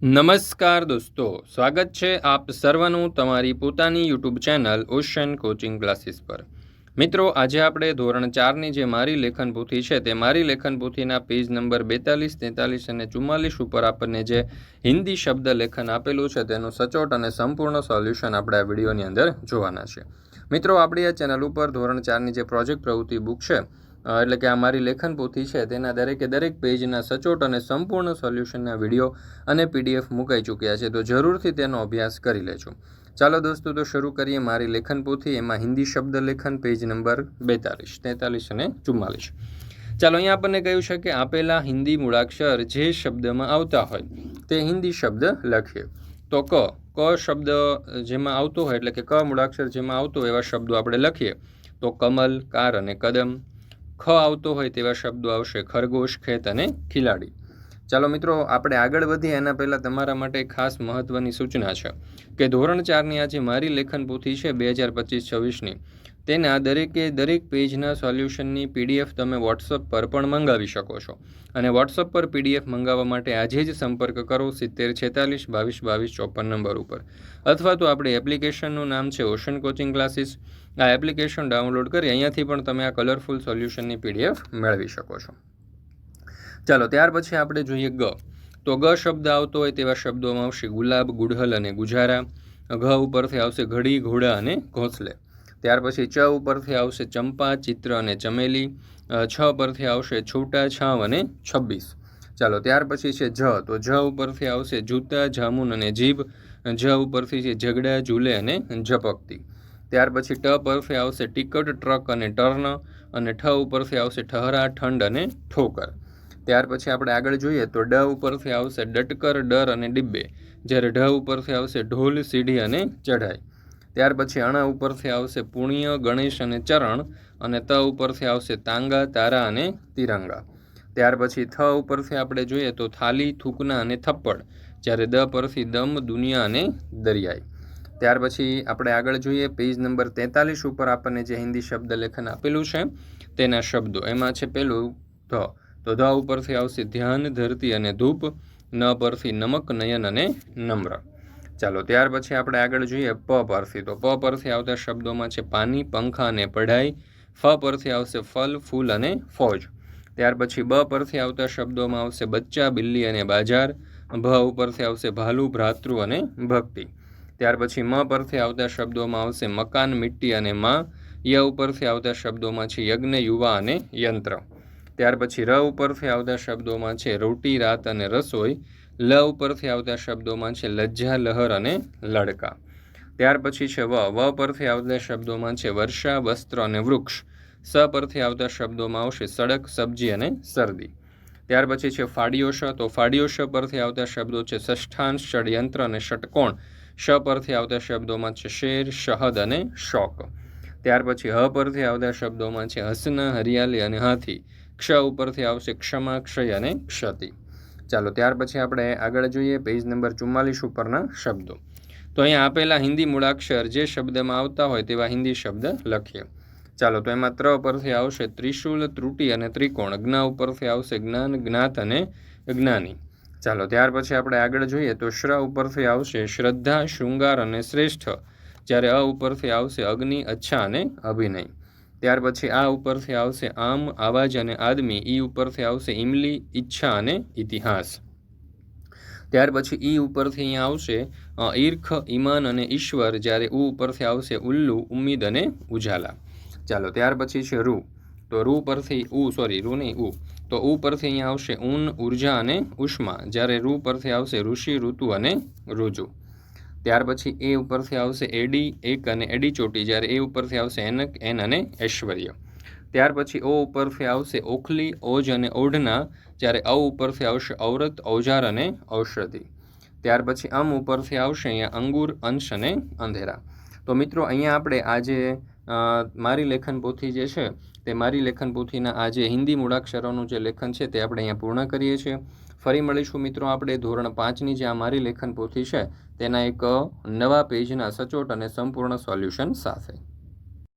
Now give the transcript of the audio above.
નમસ્કાર દોસ્તો, સ્વાગત છે આપ સર્વનું તમારી પોતાની YouTube channel ocean coaching classes પર. મિત્રો, આજે આપણે ધોરણ ચારની જે મારી લેખન પોથી છે તે મારી લેખન પોથીના પેજ નંબર બેતાલીસ, તેતાલીસ અને ચુમ્માલીસ ઉપર આપણને જે હિન્દી શબ્દ લેખન આપેલું છે તેનું સચોટ અને સંપૂર્ણ સોલ્યુશન આપણે આ વિડીયોની અંદર જોવાના છે. મિત્રો, આપણી આ ચેનલ ઉપર ધોરણ ચારની જે પ્રોજેક્ટ પ્રવૃત્તિ બુક છે એટલે કે આ મારી લેખન પોથી છે, તેના દરેકે દરેક પેજના સચોટ અને સંપૂર્ણ સોલ્યુશનના વીડિયો અને પીડીએફ મુકાઈ ચૂક્યા છે, તો જરૂરથી તેનો અભ્યાસ કરી લેજો. ચાલો દોસ્તો, તો શરૂ કરીએ મારી લેખન પોથી એમાં હિન્દી શબ્દ લેખન, પેજ નંબર બેતાલીસ, તેતાલીસ અને ચુમ્માલીસ. ચાલો, અહીંયા આપણને કહ્યું છે કે આપેલા હિન્દી મૂળાક્ષર જે શબ્દમાં આવતા હોય, તે હિન્દી શબ્દ લખીએ. તો ક ક શબ્દ જેમાં આવતો હોય, એટલે કે ક મૂળાક્ષર જેમાં આવતો હોય, એવા શબ્દો આપણે લખીએ. તો કમલ, કાર અને કદમ. ખ આવતો હોય તેવા શબ્દો આવશે. ખરગોશ, ખેત અને ખિલાડી. ચાલો મિત્રો, આપણે આગળ વધીએ. એના પહેલાં તમારા માટે ખાસ મહત્ત્વની સૂચના છે કે ધોરણ ચારની આ જે મારી લેખન પોથી છે, બે હજાર પચીસ છવ્વીસની. તેના દરેકે દરેક પેજના સોલ્યુશનની પીડીએફ તમે વોટ્સઅપ પર પણ મંગાવી શકો છો. અને વોટ્સઅપ પર પીડીએફ મંગાવવા માટે આજે જ સંપર્ક કરો સિત્તેર છેતાલીસ બાવીસ બાવીસ ચોપન નંબર ઉપર. અથવા તો આપણી એપ્લિકેશનનું નામ છે ઓશન કોચિંગ ક્લાસીસ. આ એપ્લિકેશન ડાઉનલોડ કરી અહીંયાથી પણ તમે આ કલરફુલ સોલ્યુશનની પીડીએફ મેળવી શકો છો. ચાલો, ત્યાર પછી આપણે જોઈએ ગ. તો ગ શબ્દ આવતો હોય તેવા શબ્દોમાં આવશે ગુલાબ ગુડહલ અને ગુજારા. ઘ ઉપરથી આવશે ઘડી, ઘોડા અને ઘોંસલે. ત્યાર પછી ચ ઉપરથી આવશે ચંપા, ચિત્ર અને ચમેલી. છ પરથી આવશે છૂટા, છાવ અને છવ્વીસ. ચાલો, ત્યાર પછી છે જ. તો જ ઉપરથી આવશે જૂતા, જામુન અને જીભ. જ ઉપરથી છે ઝઘડા, ઝૂલે અને ઝપકતી. ત્યાર પછી ટ પરથી આવશે ટિકટ, ટ્રક અને ટર્ન. અને ઠ ઉપરથી આવશે ઠહરા, ઠંડ અને ઠોકર. ત્યાર પછી આપણે આગળ જોઈએ તો ડ ઉપરથી આવશે ડટકર, ડર અને ડિબ્બે. જ્યારે ઢ ઉપરથી આવશે ઢોલ, સીઢી અને ચઢાઈ. ત્યાર પછી અણ ઉપરથી આવશે પુણ્ય, ગણેશ અને ચરણ અને ત ઉપરથી આવશે તાંગા, તારા અને તિરંગા. ત્યાર પછી થ ઉપરથી આપણે જોઈએ તો થાલી, થૂકના અને થપ્પડ, જ્યારે દ પરથી દમ, દુનિયા અને દરિયાઈ. ત્યાર પછી આપણે આગળ જોઈએ પેજ નંબર તેતાલીસ ઉપર આપણને જે હિન્દી શબ્દ લેખન આપેલું છે, તેના શબ્દો. એમાં છે પેલું ધ. તો ધ ઉપરથી આવશે ધ્યાન, ધરતી અને ધૂપ, ન પરથી નમક, નયન અને નમ્ર. ચાલો, ત્યાર પછી આપણે આગળ જોઈએ પ પરથી. તો પ પરથી આવતા શબ્દોમાં છે પાની, પંખા અને પઢાઈ. ફ પરથી આવશે ફલ, ફૂલ અને ફોજ. ત્યાર પછી બ પરથી આવતા શબ્દોમાં આવશે બચ્ચા, બિલ્લી અને બાજાર. ભ ઉપરથી આવશે ભાલુ, ભ્રાતૃ અને ભક્તિ. ત્યાર પછી મ પરથી આવતા શબ્દોમાં આવશે મકાન, મિટ્ટી અને માં. ય ઉપરથી આવતા શબ્દોમાં છે યજ્ઞ, યુવા અને યંત્ર. ત્યાર પછી ર ઉપરથી આવતા શબ્દોમાં છે રોટી, રાત અને રસોઈ. લ ઉપરથી આવતા શબ્દોમાં છે લજ્જા, લહર અને લડકા. ત્યાર પછી છે વ. વ પરથી આવતા શબ્દોમાં છે વર્ષા, વસ્ત્ર અને વૃક્ષ. સ પરથી આવતા શબ્દોમાં આવશે સડક, સબ્જી અને શરદી. ત્યાર પછી છે ફાડિયો શ. તો ફાડિયો શ પરથી આવતા શબ્દો છે ષષ્ઠાંશ ષડયંત્ર અને ષટકોણ. શ પરથી આવતા શબ્દોમાં છે શેર, શહદ અને શોક. ત્યાર પછી હ પરથી આવતા શબ્દોમાં છે હસના, હરિયાલી અને હાથી. ક્ષ ઉપરથી આવશે ક્ષમા, ક્ષય અને ક્ષતિ. ચાલો, ત્યાર પછી આપણે આગળ જોઈએ પેજ નંબર ચુમ્માલીસ ઉપરના શબ્દો. તો અહીંયા આપેલા હિન્દી મૂળાક્ષર જે શબ્દમાં આવતા હોય તેવા હિન્દી શબ્દ લખીએ. ચાલો, તો એમાં ત્ર પરથી આવશે ત્રિશુલ, ત્રુટી અને ત્રિકોણ. જ્ઞ ઉપરથી આવશે જ્ઞાન, જ્ઞાત અને જ્ઞાની. ચાલો, ત્યાર પછી આપણે આગળ જોઈએ તો શ્ર ઉપરથી આવશે શ્રદ્ધા, શૃંગાર અને શ્રેષ્ઠ. જ્યારે અ ઉપરથી આવશે અગ્નિ, અચ્છા અને અભિનય. ત્યાર પછી આ ઉપરથી આવશે આમ, આવાજ અને આદમી. ઈ ઉપરથી આવશે ઇમલી, ઈચ્છા અને ઇતિહાસ. ત્યાર પછી ઈ ઉપરથી અહીંયા આવશે ઈર્ખ, ઈમાન અને ઈશ્વર, જ્યારે ઉ ઉપરથી આવશે ઉલ્લુ, ઉમ્મીદ અને ઉજાલા. ચાલો, ત્યાર પછી છે રૂ. તો રૂ પરથી ઉ, સોરી, રૂ નહીં, ઉ. તો ઉ પરથી અહીંયા આવશે ઊન, ઊર્જા અને ઉષ્મા. જ્યારે રૂ પરથી આવશે ઋષિ, ઋતુ અને ઋજુ. ત્યાર પછી એ ઉપરથી આવશે એડી એક અને એડી ચોટી, જ્યારે એ ઉપરથી આવશે એનક, એન અને ઐશ્વર્ય. ત્યાર પછી ઓ ઉપરથી આવશે ઓખલી, ઓજ અને ઓઢના, જ્યારે અ ઉપરથી આવશે ઔરત, ઔજાર અને ઔષધિ. ત્યાર પછી અમ ઉપરથી આવશે અહીંયા અંગુર, અંશ અને અંધેરા. તો મિત્રો, અહીંયા આપણે આજે મારી લેખન પોથી જે છે, તે મારી લેખન પોથીના આ જે હિન્દી મૂળાક્ષરોનું જે લેખન છે, તે આપણે અહીંયા પૂર્ણ કરીએ છીએ. ફરી મળીશું મિત્રો આપણે ધોરણ પાંચની જે આ મારી લેખન પોથી છે, તેના એક નવા પેજના સચોટ અને સંપૂર્ણ સોલ્યુશન સાથે.